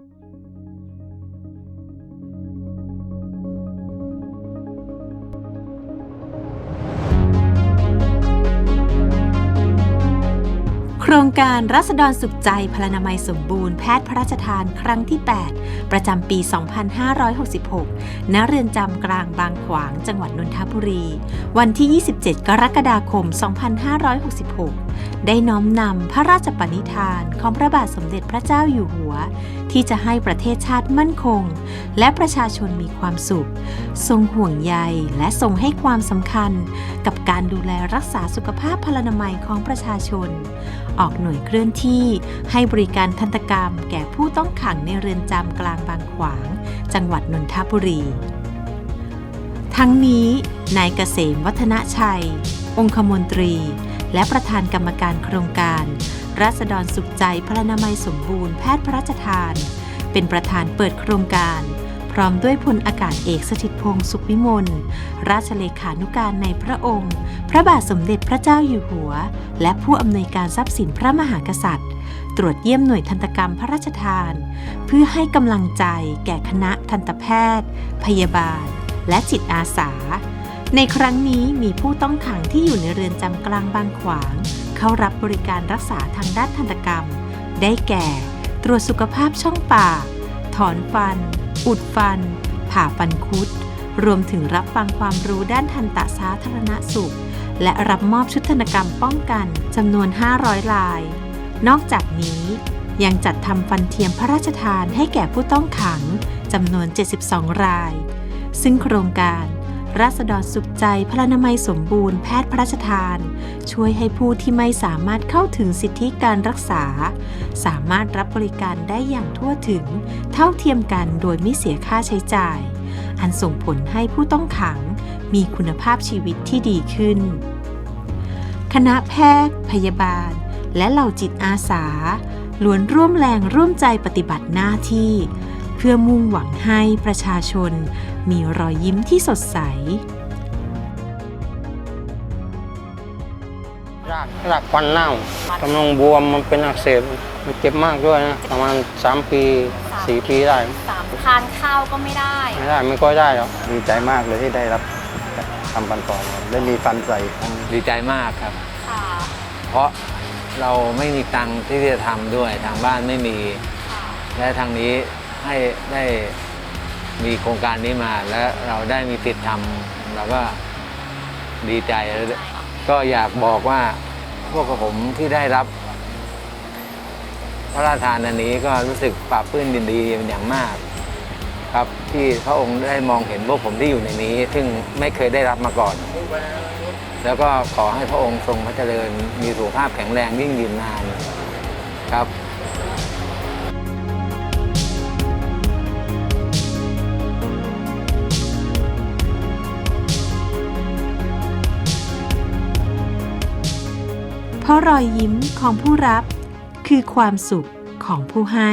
โครงการรัษฎรสุขใจพลานามัยสมบูรณ์แพทย์พระราชทานครั้งที่ 8 ประจำปี 2566 ณ เรือนจำกลางบางขวาง จังหวัดนนทบุรี วันที่ 27 กรกฎาคม 2566 ได้น้อมนำพระราชปณิธานของพระบาทสมเด็จพระเจ้าอยู่หัว ที่จะให้ประเทศชาติมั่นคง และประชาชนมีความสุข ทรงห่วงใยและทรงให้ความสำคัญ กับการดูแลรักษาสุขภาพพลานามัยของประชาชน ออกหน่วยเคลื่อนที่ให้บริการทันตกรรม แก่ผู้ต้องขังในเรือนจำกลางบางขวาง จังหวัดนนทบุรี ทั้งนี้นายเกษมวัฒนชัย องคมนตรี และประธานกรรมการโครงการ รัษฎรสุขใจพลานามัยสมบูรณ์แพทย์พระราชทาน เป็นประธานเปิดโครงการ พร้อมด้วยพลอากาศเอกสถิตพงศ์สุขวิมลราชเลขานุการในพระองค์ พระบาทสมเด็จพระเจ้าอยู่หัว และผู้อำนวยการทรัพย์สินพระมหากษัตริย์ ตรวจเยี่ยมหน่วยทันตกรรมพระราชทาน เพื่อให้กำลังใจแก่คณะทันตแพทย์ พยาบาล และจิตอาสา ในครั้งนี้มีผู้ต้องขังที่อยู่ในเรือนจำกลางบางขวาง เข้ารับบริการรักษาทางด้านทันตกรรม ได้แก่ ตรวจสุขภาพช่องปาก ถอนฟัน อุดฟัน ผ่าฟันคุด รวมถึงรับฟังความรู้ด้านทันตสาธารณสุข และรับมอบชุดทันตกรรมป้องกันจำนวน 500 ลาย นอกจากนี้ยังจัดทำฟันเทียมพระราชทานให้แก่ผู้ต้องขังจำนวน 72 ราย ซึ่งโครงการ รัษฎรสุขใจพลานามัยสมบูรณ์แพทย์พระราชทาน ช่วยให้ผู้ที่ไม่สามารถเข้าถึงสิทธิการรักษา สามารถรับบริการได้อย่างทั่วถึง เท่าเทียมกันโดยไม่เสียค่าใช้จ่าย อันส่งผลให้ผู้ต้องขังมีคุณภาพชีวิตที่ดีขึ้น คณะแพทย์ พยาบาล และเหล่าจิตอาสาล้วนร่วมแรงร่วมใจปฏิบัติหน้าที่ เพื่อมุ่งหวังให้ประชาชนมีรอยยิ้มที่สดใส รากรากฟันเน่ากำลังบวมมันเป็นอักเสบมันเจ็บมากด้วยนะ ประมาณ 3 ปี 4 ปีได้ สามทานข้าวก็ไม่ได้ ไม่ได้ไม่ค่อยได้หรอกดีใจมากเลยที่ได้รับทำฟันปลอมครับได้มีฟันใส่ทั้ง ดีใจมากครับ ค่ะ เพราะเราไม่มีตังค์ที่จะทำด้วยทางบ้านไม่มีค่ะและทางนี้ ให้ได้มีโครงการนี้มาและเราได้มีติดทำเราก็ดีใจแล้วก็อยากบอกว่าพวกผมที่ได้รับ พระราชทานอันนี้ก็รู้สึกปลาบปลื้มยินดีเป็นอย่างมาก ครับที่พระองค์ได้มองเห็นพวกผมที่อยู่ในนี้ ซึ่งไม่เคยได้รับมาก่อน แล้วก็ขอให้พระองค์ทรงพระเจริญมีสุขภาพแข็งแรงยิ่งยืนนานครับ เพราะรอยยิ้มของผู้รับคือความสุขของผู้ให้